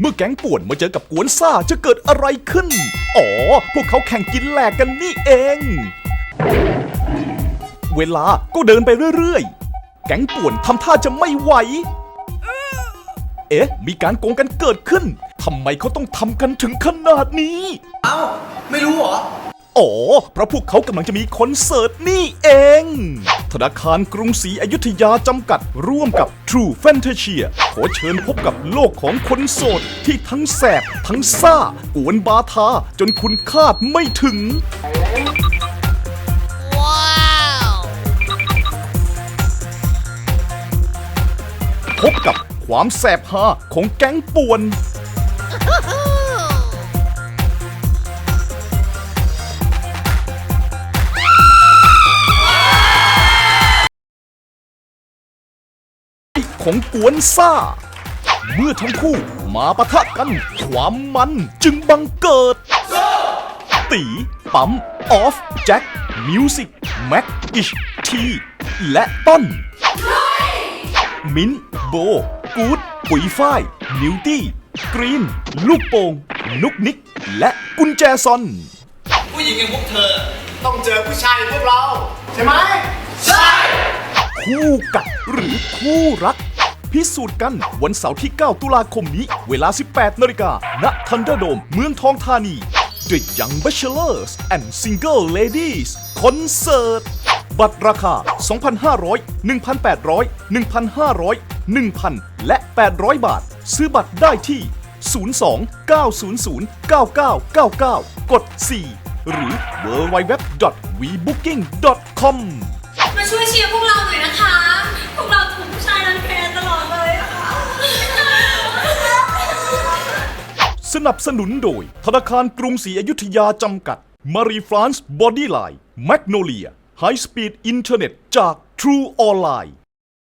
เมื่อแก๊งป่วนมาเจอกับกวนซ่าจะเกิดอะไรขึ้น อ๋อ พวกเขาแข่งกินแหลกกันนี่เอง เวลาก็เดินไปเรื่อยๆ แก๊งป่วนทำท่าจะไม่ไหว เอ๊ะ มีการโกงกันเกิดขึ้น ทำไมเขาต้องทำกันถึงขนาดนี้ เอ้า ไม่รู้เหรอ อ๋อ เพราะพวกเขากำลังจะมีคอนเสิร์ตนี่เอง ธนาคารกรุงศรีอยุธยาจำกัดร่วมกับ True Fantasia ขอเชิญพบกับโลกของคนโสด ที่ทั้งแสบ ทั้งซ่ากวนบาทา จนคุณคาดไม่ถึง พบกับความแสบฮาของแก๊งป่วน ของกวนซ่า เมื่อทั้งคู่มาปะทะกัน ความมันจึงบังเกิด ตีปั๊ม ออฟ แจ็ค มิวสิก แม็กอิชที และต้น มิ้นท์โบ กูด ปุ๋ยฝ้าย นิวตี้ กรีน ลูกโป่งนุกนิก และกุญแจซอน ผู้หญิงอย่างพวกเธอ ต้องเจอผู้ชายอย่างพวกเรา ใช่ไหม ใช่ คู่กัดหรือคู่รัก พิสูจน์กัน วันเสาร์ที่ 9 ตุลาคมนี้ เวลา 18 นาฬิกา ณ ทันเดอร์โดม เมืองทองธานี The Young Bachelors and Single Ladies Concert บัตรราคา 2,500 1,800 1,500 1,000 และ 800 บาท ซื้อบัตรได้ที่ 02 900 9999 กด 4 หรือ www.vbooking.com มาช่วยเชียร์พวกเรา สนับสนุนโดย ธนาคารกรุงศรีอยุธยาจำกัด มารีฟรานซ์บอดี้ไลน์แมกโนเลียไฮสปีดอินเทอร์เน็ตจาก True Online